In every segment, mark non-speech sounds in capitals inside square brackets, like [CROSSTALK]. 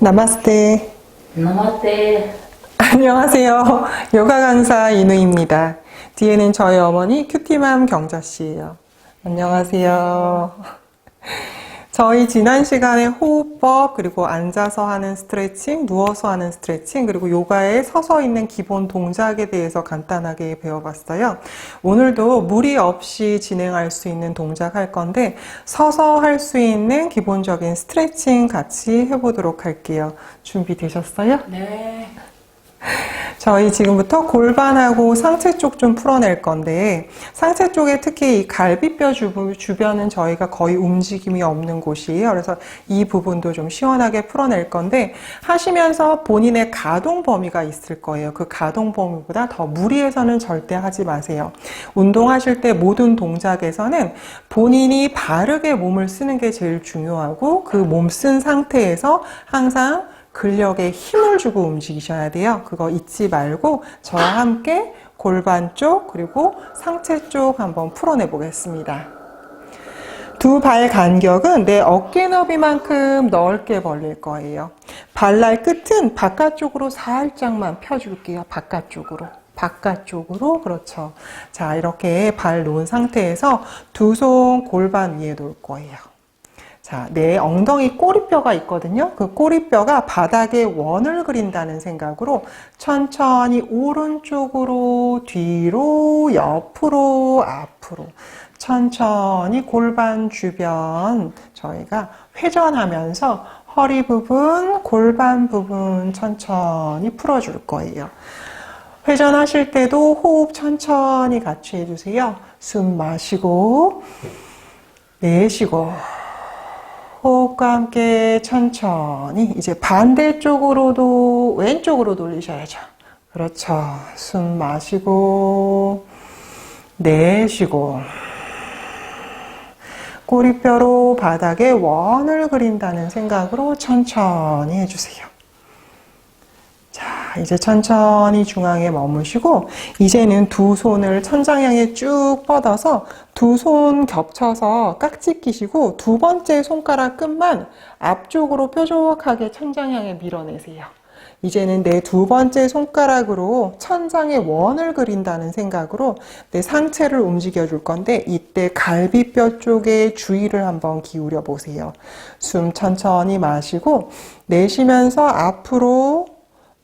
나마스테. 나마테. 안녕하세요. 요가 강사 이누입니다. 뒤에는 저희 어머니 큐티맘 경자 씨예요. 안녕하세요. 저희 지난 시간에 호흡법, 그리고 앉아서 하는 스트레칭, 누워서 하는 스트레칭, 그리고 요가에 서서 있는 기본 동작에 대해서 간단하게 배워봤어요. 오늘도 무리 없이 진행할 수 있는 동작 할 건데, 서서 할 수 있는 기본적인 스트레칭 같이 해보도록 할게요. 준비되셨어요? 네. [LAUGHS] 저희 지금부터 골반하고 상체 쪽 좀 풀어낼 건데 상체 쪽에 특히 이 갈비뼈 주- 주변은 저희가 거의 움직임이 없는 곳이에요. 그래서 이 부분도 좀 시원하게 풀어낼 건데 하시면서 본인의 가동 범위가 있을 거예요. 그 가동 범위보다 더 무리해서는 절대 하지 마세요. 운동하실 때 모든 동작에서는 본인이 바르게 몸을 쓰는 게 제일 중요하고 그 몸 쓴 상태에서 항상 근력에 힘을 주고 움직이셔야 돼요. 그거 잊지 말고 저와 함께 골반 쪽 그리고 상체 쪽 한번 풀어내 보겠습니다. 두 발 간격은 내 어깨 너비만큼 넓게 벌릴 거예요. 발날 끝은 바깥쪽으로 살짝만 펴줄게요. 바깥쪽으로. 바깥쪽으로. 그렇죠. 자, 이렇게 발 놓은 상태에서 두 손 골반 위에 놓을 거예요. 자, 내 엉덩이 꼬리뼈가 있거든요. 그 꼬리뼈가 바닥에 원을 그린다는 생각으로 천천히 오른쪽으로, 뒤로, 옆으로, 앞으로. 천천히 골반 주변 저희가 회전하면서 허리 부분, 골반 부분 천천히 풀어줄 거예요. 회전하실 때도 호흡 천천히 같이 해주세요. 숨 마시고, 내쉬고, 호흡과 함께 천천히 이제 반대쪽으로도 왼쪽으로 돌리셔야죠. 그렇죠. 숨 마시고 내쉬고 꼬리뼈로 바닥에 원을 그린다는 생각으로 천천히 해주세요. 자, 이제 천천히 중앙에 머무시고, 이제는 두 손을 천장 향해 쭉 뻗어서 두 손 겹쳐서 깍지 끼시고, 두 번째 손가락 끝만 앞쪽으로 뾰족하게 천장 향해 밀어내세요. 이제는 내 두 번째 손가락으로 천장에 원을 그린다는 생각으로 내 상체를 움직여 줄 건데, 이때 갈비뼈 쪽에 주의를 한번 기울여 보세요. 숨 천천히 마시고, 내쉬면서 앞으로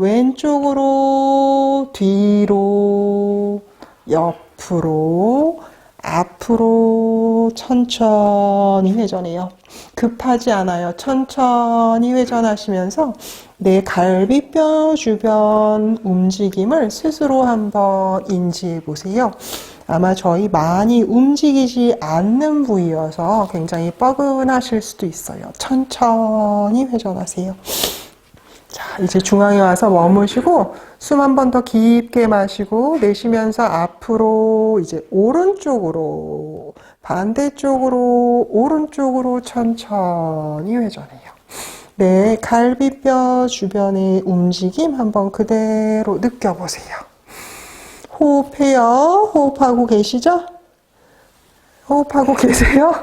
왼쪽으로, 뒤로, 옆으로, 앞으로 천천히 회전해요. 급하지 않아요. 천천히 회전하시면서 내 갈비뼈 주변 움직임을 스스로 한번 인지해 보세요. 아마 저희 많이 움직이지 않는 부위여서 굉장히 뻐근하실 수도 있어요. 천천히 회전하세요. 자, 이제 중앙에 와서 머무시고 숨 한 번 더 깊게 마시고 내쉬면서 앞으로 이제 오른쪽으로 반대쪽으로 오른쪽으로 천천히 회전해요. 네, 갈비뼈 주변의 움직임 한번 그대로 느껴보세요. 호흡해요. 호흡하고 계시죠? 호흡하고 계세요?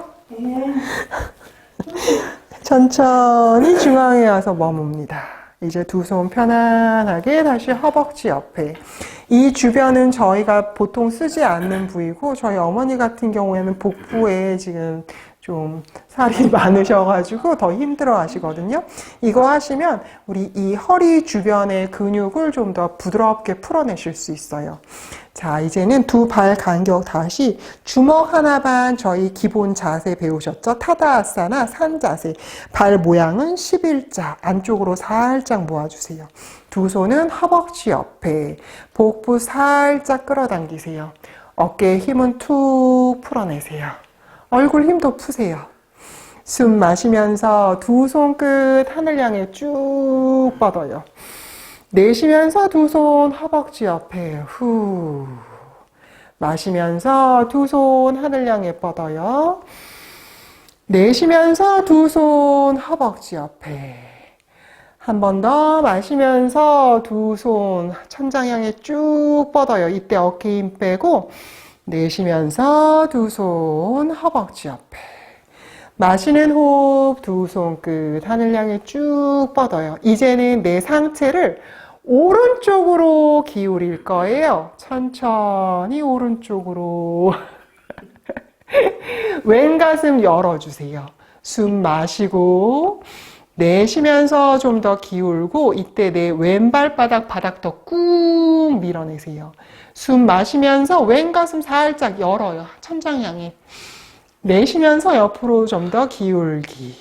천천히 중앙에 와서 머뭅니다. 이제 두 손 편안하게 다시 허벅지 옆에. 이 주변은 저희가 보통 쓰지 않는 부위고, 저희 어머니 같은 경우에는 복부에 지금 좀 살이 [LAUGHS] 많으셔가지고 더 힘들어 하시거든요. 이거 하시면 우리 이 허리 주변의 근육을 좀 더 부드럽게 풀어내실 수 있어요. 자, 이제는 두 발 간격 다시 주먹 하나 반 저희 기본 자세 배우셨죠? 타다아사나 산 자세. 발 모양은 11자. 안쪽으로 살짝 모아주세요. 두 손은 허벅지 옆에. 복부 살짝 끌어당기세요. 어깨에 힘은 툭 풀어내세요. 얼굴 힘도 푸세요. 숨 마시면서 두 손끝 하늘 향해 쭉 뻗어요. 내쉬면서 두 손 허벅지 옆에 후. 마시면서 두 손 하늘 향해 뻗어요. 내쉬면서 두 손 허벅지 옆에. 한 번 더 마시면서 두 손 천장 향해 쭉 뻗어요. 이때 어깨 힘 빼고 내쉬면서 두 손 허벅지 옆에. 마시는 호흡 두 손 끝 하늘 향해 쭉 뻗어요. 이제는 내 상체를 오른쪽으로 기울일 거예요. 천천히 오른쪽으로. [LAUGHS] 왼 가슴 열어주세요. 숨 마시고 내쉬면서 좀 더 기울고 이때 내 왼발바닥 바닥 더 꾹 밀어내세요. 숨 마시면서 왼 가슴 살짝 열어요. 천장 향해. 내쉬면서 옆으로 좀 더 기울기.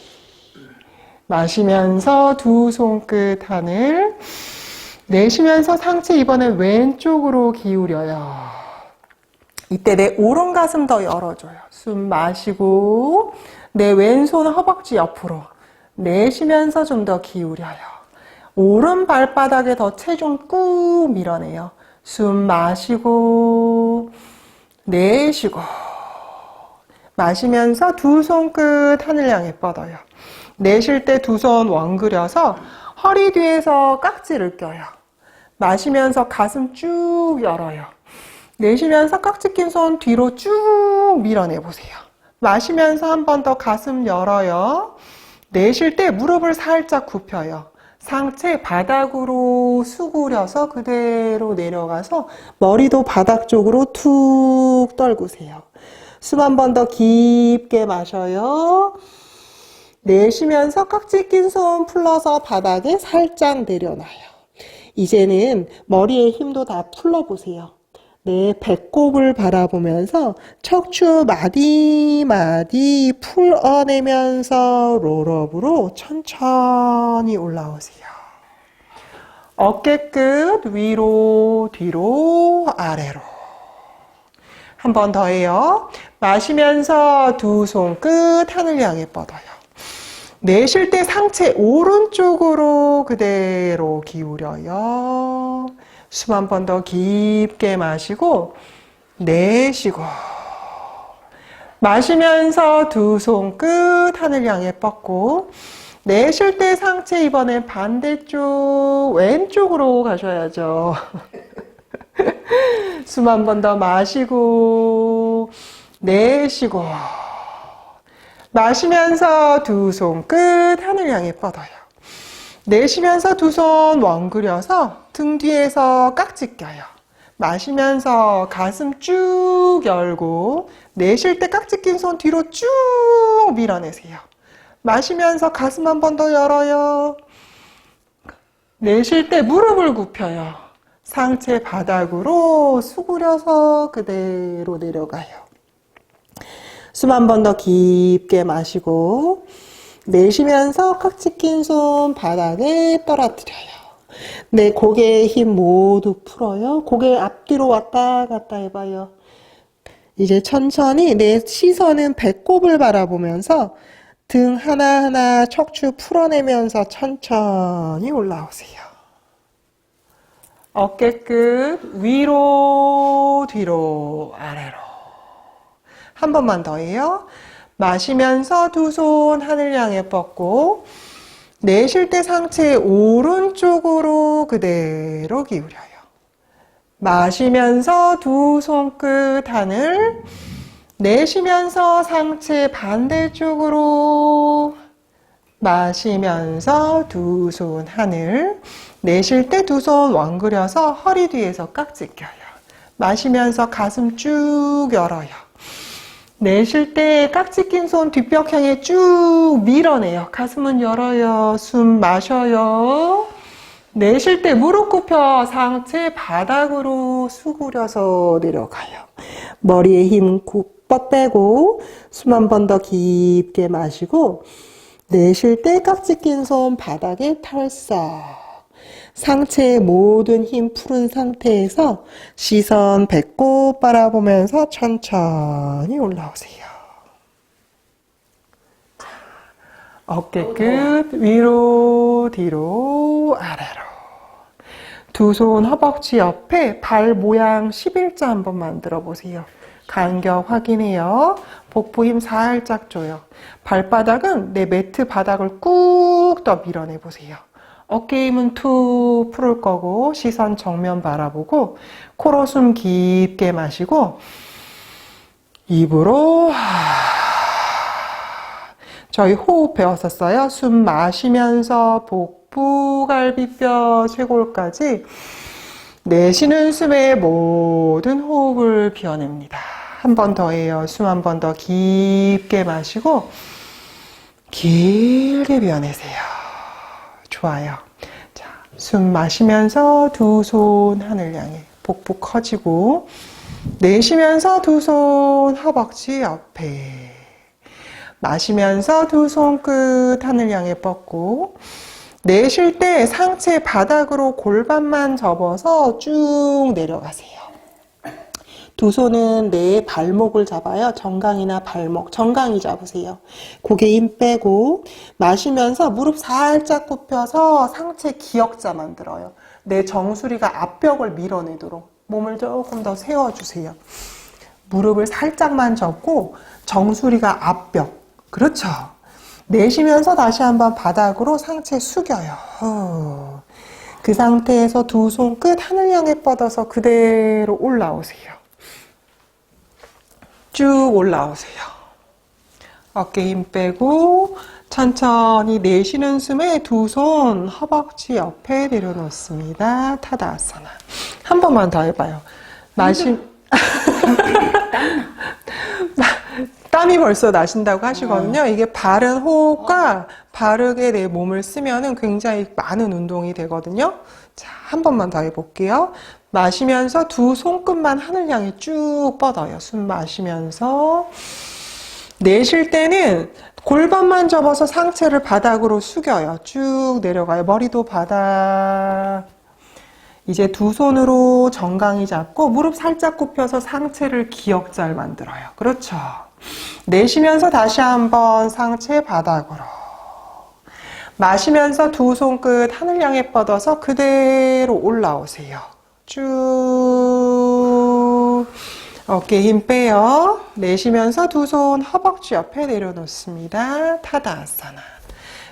마시면서 두 손끝 하늘. 내쉬면서 상체 이번엔 왼쪽으로 기울여요. 이때 내 오른 가슴 더 열어줘요. 숨 마시고 내 왼손 허벅지 옆으로 내쉬면서 좀 더 기울여요. 오른 발바닥에 더 체중 꾹 밀어내요. 숨 마시고 내쉬고 마시면서 두 손끝 하늘 향해 뻗어요. 내쉴 때 두 손 원그려서 허리 뒤에서 깍지를 껴요. 마시면서 가슴 쭉 열어요. 내쉬면서 깍지 낀 손 뒤로 쭉 밀어내 보세요. 마시면서 한 번 더 가슴 열어요. 내쉴 때 무릎을 살짝 굽혀요. 상체 바닥으로 수그려서 그대로 내려가서 머리도 바닥 쪽으로 툭 떨구세요. 숨 한 번 더 깊게 마셔요. 내쉬면서 깍지 낀 손 풀러서 바닥에 살짝 내려놔요. 이제는 머리에 힘도 다 풀러보세요. 내 배꼽을 바라보면서 척추 마디마디 풀어내면서 롤업으로 천천히 올라오세요. 어깨 끝 위로 뒤로 아래로 한 번 더 해요. 마시면서 두 손 끝 하늘 향해 뻗어요. 내쉴 때 상체 오른쪽으로 그대로 기울여요. 숨 한 번 더 깊게 마시고 내쉬고 마시면서 두 손 끝 하늘 향해 뻗고 내쉴 때 상체 이번엔 반대쪽 왼쪽으로 가셔야죠. [LAUGHS] 숨 한 번 더 마시고 내쉬고 마시면서 두 손 끝 하늘 향해 뻗어요. 내쉬면서 두 손 원그려서 등 뒤에서 깍지 껴요. 마시면서 가슴 쭉 열고 내쉴 때 깍지 낀 손 뒤로 쭉 밀어내세요. 마시면서 가슴 한 번 더 열어요. 내쉴 때 무릎을 굽혀요. 상체 바닥으로 수그려서 그대로 내려가요. 숨 한 번 더 깊게 마시고 내쉬면서 깍지 낀 손 바닥에 떨어뜨려요. 내 고개의 힘 모두 풀어요. 고개 앞뒤로 왔다 갔다 해봐요. 이제 천천히 내 시선은 배꼽을 바라보면서 등 하나하나 척추 풀어내면서 천천히 올라오세요. 어깨 끝 위로 뒤로 아래로 한 번만 더 해요. 마시면서 두 손 하늘 향해 뻗고 내쉴 때 상체 오른쪽으로 그대로 기울여요. 마시면서 두 손끝 하늘 내쉬면서 상체 반대쪽으로 마시면서 두 손 하늘 내쉴 때 두손 원그려서 허리 뒤에서 깍지 껴요. 마시면서 가슴 쭉 열어요. 내쉴 때 깍지 낀 손 뒷벽 향해 쭉 밀어내요. 가슴은 열어요. 숨 마셔요. 내쉴 때 무릎 굽혀 상체 바닥으로 수그려서 내려가요. 머리에 힘굽 빼고 숨 한 번 더 깊게 마시고 내쉴 때 깍지 낀 손 바닥에 털썩. 상체의 모든 힘 푸른 상태에서 시선 배꼽 바라보면서 천천히 올라오세요. 어깨 끝 위로 뒤로 아래로 두 손 허벅지 옆에 발 모양 11자 한번 만들어 보세요. 간격 확인해요. 복부 힘 살짝 줘요. 발바닥은 내 매트 바닥을 꾹 더 밀어내 보세요. 어깨 힘은 툭 풀을 거고 시선 정면 바라보고 코로 숨 깊게 마시고 입으로 저희 호흡 배웠었어요. 숨 마시면서 복부, 갈비뼈, 쇄골까지 내쉬는 숨에 모든 호흡을 비워냅니다. 한 번 더 해요. 숨 한 번 더 깊게 마시고 길게 비워내세요. 좋아요. 자, 숨 마시면서 두 손 하늘 향해 복부 커지고 내쉬면서 두 손 허벅지 옆에 마시면서 두 손끝 하늘 향해 뻗고 내쉴 때 상체 바닥으로 골반만 접어서 쭉 내려가세요. 두 손은 내 발목을 잡아요. 정강이나 발목, 정강이 잡으세요. 고개 힘 빼고 마시면서 무릎 살짝 굽혀서 상체 기역자 만들어요. 내 정수리가 앞벽을 밀어내도록 몸을 조금 더 세워주세요. 무릎을 살짝만 접고 정수리가 앞벽. 그렇죠. 내쉬면서 다시 한번 바닥으로 상체 숙여요. 후. 그 상태에서 두 손 끝 하늘 향해 뻗어서 그대로 올라오세요. 쭉 올라오세요. 어깨 힘 빼고 천천히 내쉬는 숨에 두 손 허벅지 옆에 내려놓습니다. 타다아사나. 한 번만 더 해봐요. 마시 [LAUGHS] 땀이 벌써 나신다고 하시거든요. 이게 바른 호흡과 바르게 내 몸을 쓰면은 굉장히 많은 운동이 되거든요. 자, 한 번만 더 해볼게요. 마시면서 두 손끝만 하늘 향해 쭉 뻗어요. 숨 마시면서. 내쉴 때는 골반만 접어서 상체를 바닥으로 숙여요. 쭉 내려가요. 머리도 바닥. 이제 두 손으로 정강이 잡고 무릎 살짝 굽혀서 상체를 기역잘 만들어요. 그렇죠. 내쉬면서 다시 한번 상체 바닥으로. 마시면서 두 손끝 하늘 향해 뻗어서 그대로 올라오세요. 쭉. 어깨 힘 빼요. 내쉬면서 두 손 허벅지 옆에 내려놓습니다. 타다아사나.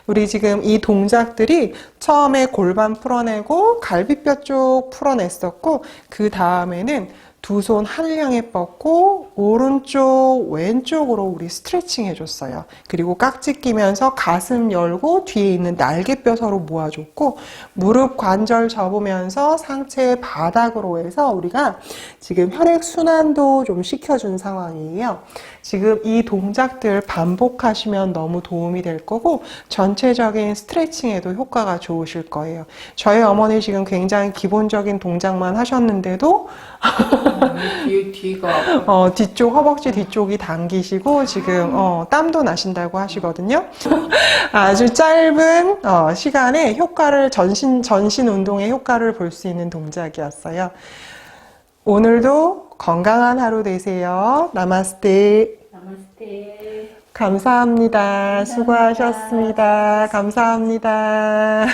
우리 지금 이 동작들이 처음에 골반 풀어내고 갈비뼈 쪽 풀어냈었고 그 다음에는 두 손 하늘 향해 뻗고 오른쪽 왼쪽으로 우리 스트레칭 해줬어요. 그리고 깍지 끼면서 가슴 열고 뒤에 있는 날개뼈 서로 모아줬고 무릎 관절 접으면서 상체 바닥으로 해서 우리가 지금 혈액 순환도 좀 시켜준 상황이에요. 지금 이 동작들 반복하시면 너무 도움이 될 거고 전체적인 스트레칭에도 효과가 좋으실 거예요. 저희 어머니 지금 굉장히 기본적인 동작만 하셨는데도 뒤, 뒤가 어, 뒤쪽 허벅지 뒤쪽이 당기시고 지금 어, 땀도 나신다고 하시거든요. [LAUGHS] 아주 짧은 어, 시간에 효과를 전신 전신 운동의 효과를 볼 수 있는 동작이었어요. 오늘도 건강한 하루 되세요. 나마스테. 나마스테 감사합니다. 수고하셨습니다. 감사합니다.